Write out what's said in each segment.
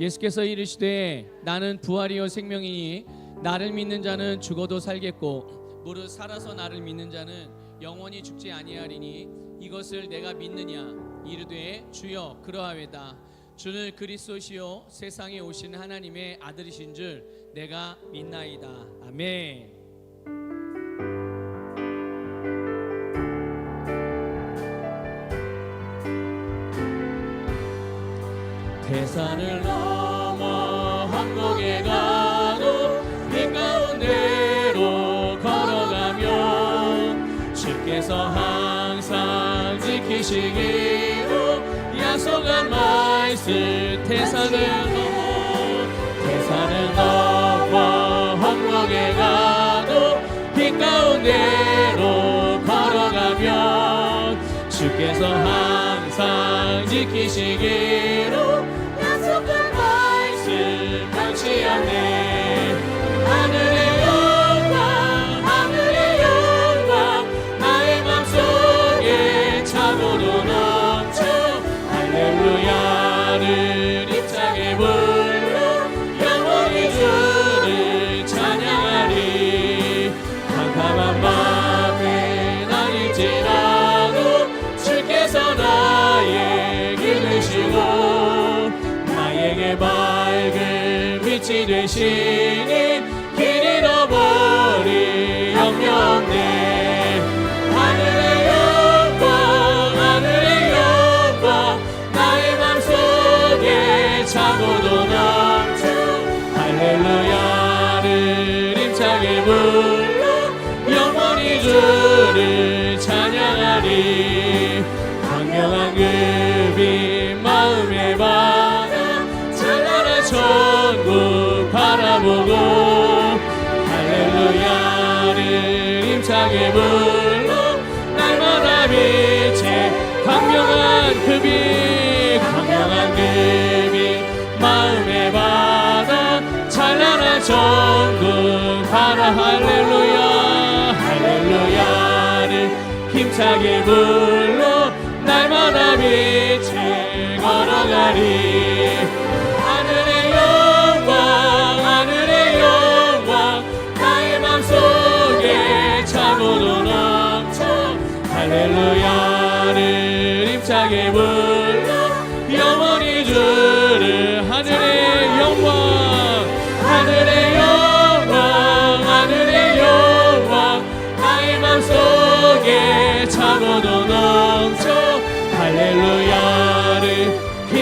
예수께서 이르시되 나는 부활이요 생명이니 나를 믿는 자는 죽어도 살겠고 무릇 살아서 나를 믿는 자는 영원히 죽지 아니하리니 이것을 내가 믿느냐? 이르되 주여 그러하외다. 주는 그리스도시요 세상에 오신 하나님의 아들이신 줄 내가 믿나이다. 아멘. 대산을 넘 주께서 항상 지키시기로 약속한 말씀 대산을 넘어 대산을 넘어 한국에 가도 빛 가운데로 걸어가면 주께서 항상 지키시기로 되시니 힘차게 불러 날마다 빛에 강력한 그빛 강력한 그빛 마음에 받아 찬란한 천국 바라. 할렐루야 할렐루야를 힘차게 불러 날마다 빛에 걸어가리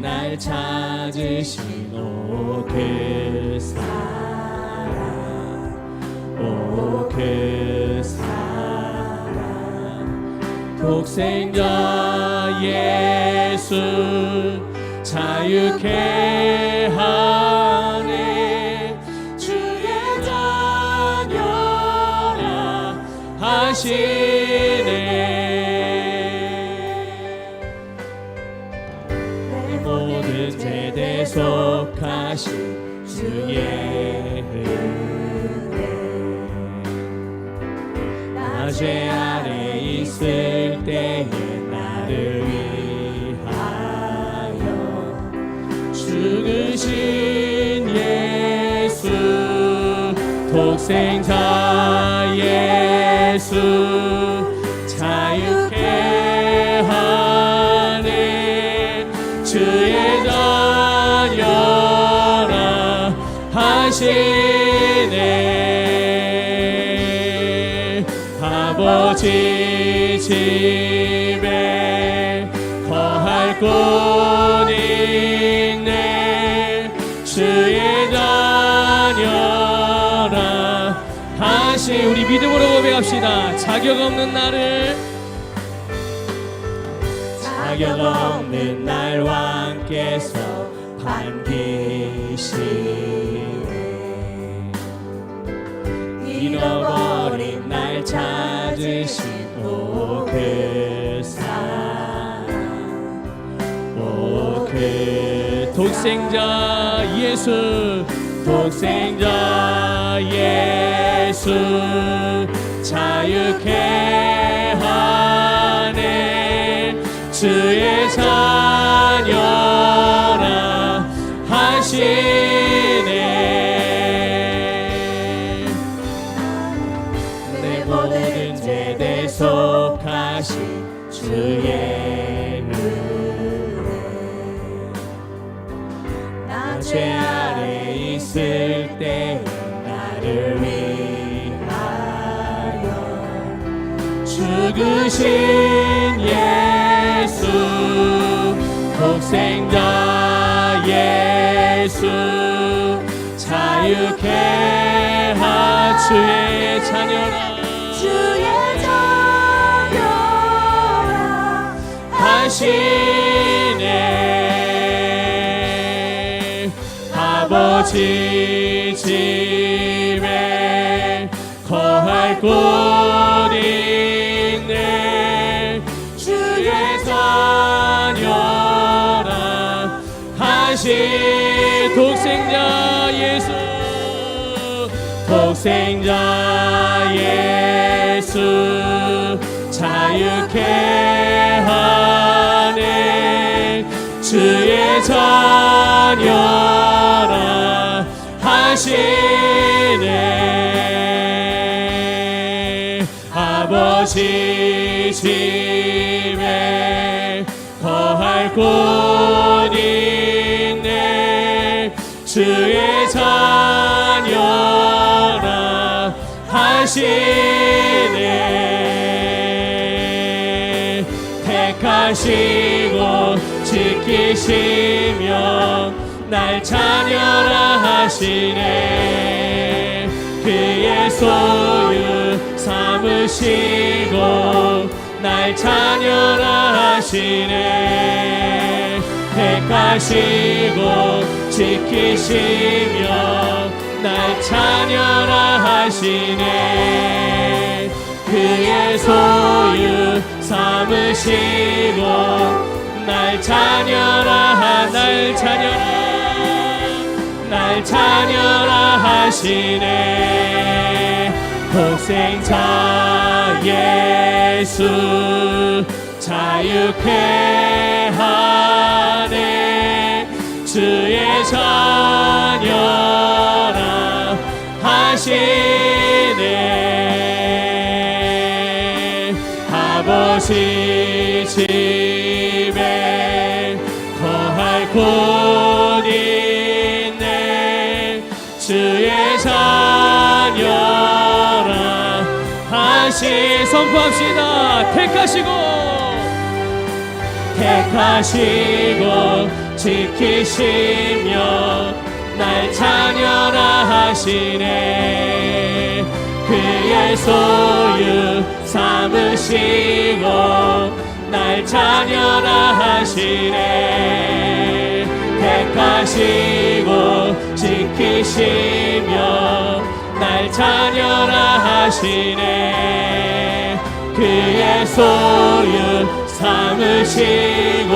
날 찾으신 오그 사랑 오그 사랑. 독생자 예수 자유케 하네. 주의 자녀라 하시 나죄 아래 있을 때에 나를 위하여 죽으신 예수 독생자 예수 우리 믿음으로 고백합시다. 자격 없는 나를 자격 없는 날 왕께서 반기시네. 잃어버린 날 찾으신 오그 사랑 오그 독생자 예수. 독생자 예수 자유케 하네. 주의 자녀라 하시 죽으신 예수 독생자 예수 자유케 하 주의 자녀라. 주의 자녀라. 하시네 아버지 집에 거할 곳 독생자 예수 자유케 하네. 주의 자녀라 하시네. 아버지 집에 거할 곳 있네. 주의 자녀라 하시네 택하시고 지키시며 날 자녀라 하시네. 그의 소유 삼으시고 날 자녀라 하시네. 택하시고 지키시며 날 자녀라 하시네. 그의 소유 삼으시고 날 자녀라 날 자녀라 날 자녀라 하시네. 독생자 예수 자유케 하네 주의 자녀라 하시네. 아버지 집에 거할 곳 있네. 주의 자녀라 하시 선포합시다. 택하시고 택하시고 지키시며 날 자녀라 하시네. 그의 소유 삼으시고 날 자녀라 하시네. 택하시고 지키시며 날 자녀라 하시네. 그의 소유 삼으시고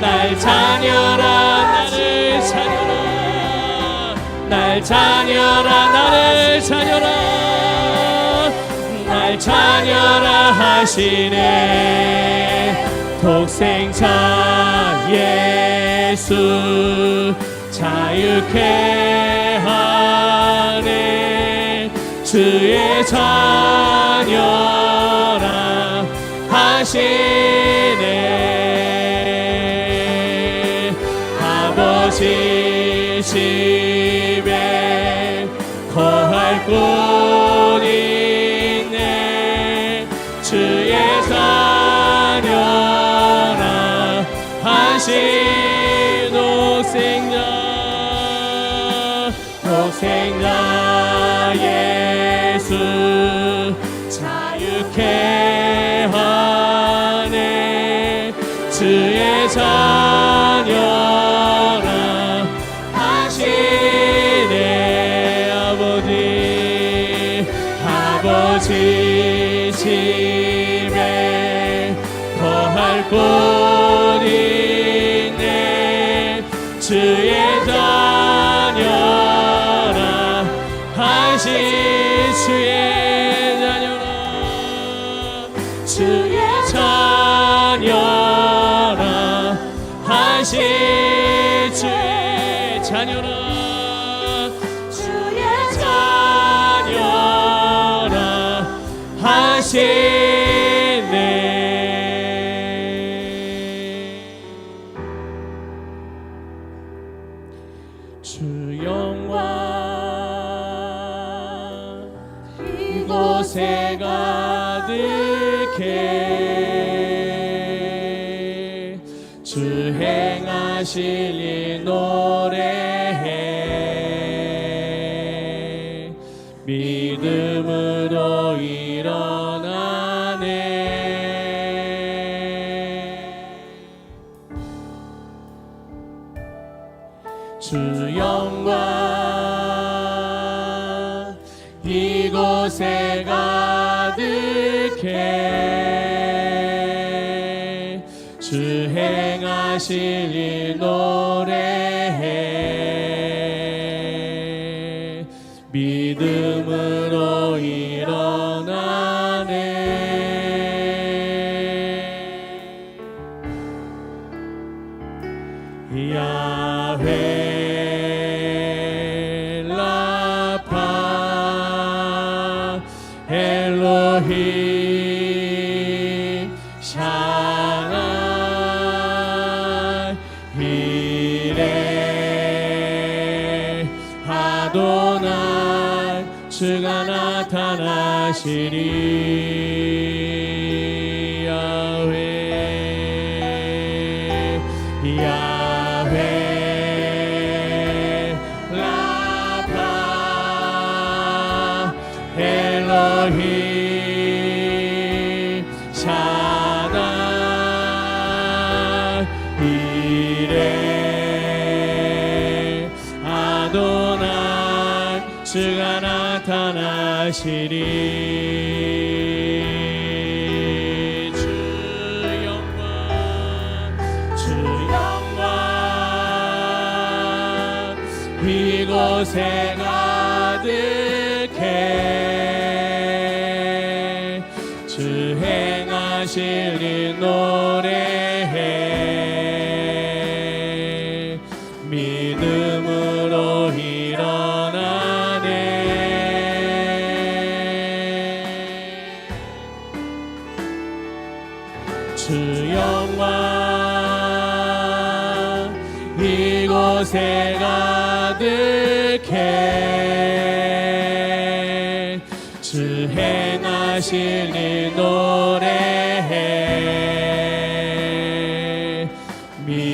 날 자녀라 나를 자녀라 날 자녀라 나를 자녀라 날 자녀라 하시네. 독생자 예수 자유케 하네. 주의 자녀라 하시네. 아버지 집에 거할 곳 있네. 주의 자녀라 하시 독생자 독생자 예수 자유케 주의 자녀라. 주의 자녀라. 하시 주 행하실 일 노래해 믿음으로 일어나네. 주 영광 이곳에 가득해 일 노래해. 믿음으로 일어 야훼 라파 엘로힘 샤나 이레 아도나 주가 나타나시리 이곳에 가득해. 주 행하실 일 노래 노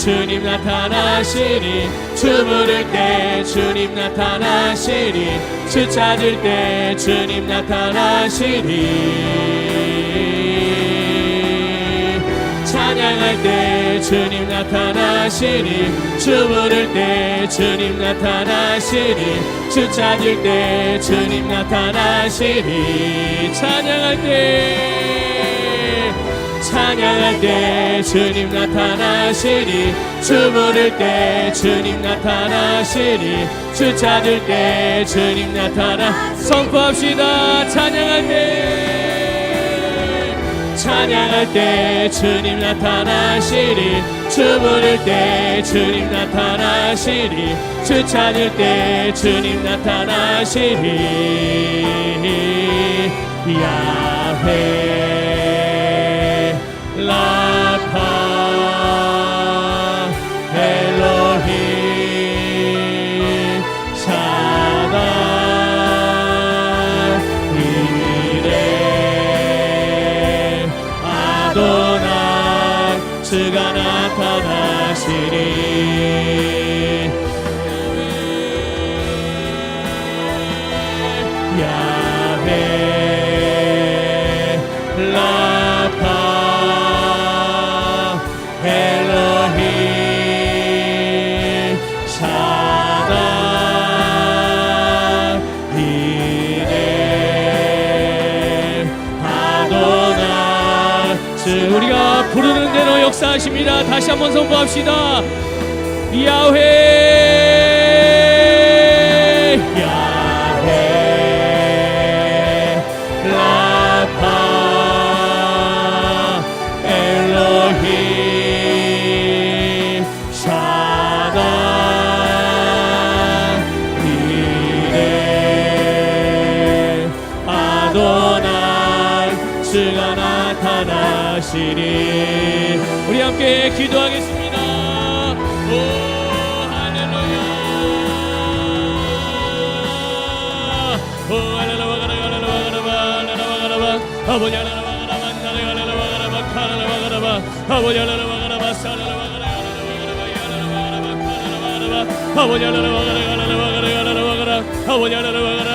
주님 나타나시니 주 부를 때 주님 나타나시니 주 찾을 때 주님 나타나시니. 찬양 찬양할 때 주님 나타나시니 주 부를 때 주님 나타나시니 주 찾을 때 주님 나타나시니. 찬양할 때 찬양할 때 주님 나타나시니 주 부를 때 주님 나타나시니 주 찾을 때 주님 나타나 선포합시다. 찬양할 때 찬양할 때 주님 나타나시니 주 부를 때 주님 나타나시니 주 찾을 때 주님 나타나시니 야훼 라파 엘로힘 샤다 이레 아도나 주가 나타나시리. 야훼 하십니다. 다시 한번 선포합시다. 야훼. 야훼. 라파. 엘로힘. 샤다 이레. 아도나이. 주가 나타나시니. 우리 함께 기도하겠습니다 오 아버지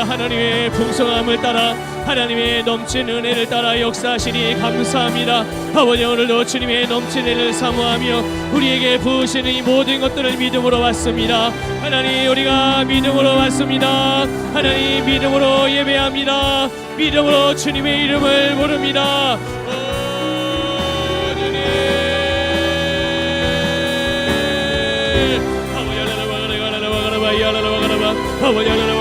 하나님의 풍성함을 따라 하나님의 넘친 은혜를 따라 역사하시니 감사합니다 아버지 오늘도 주님의 넘친 은혜를 사모하며 우리에게 부으시는 이 모든 것들을 믿음으로 받습니다 하나님 우리가 믿음으로 받습니다 하나님 믿음으로 예배합니다 믿음으로 주님의 이름을 부릅니다. 아버지 가라 아버지 가라 가라 가라 아버지 가라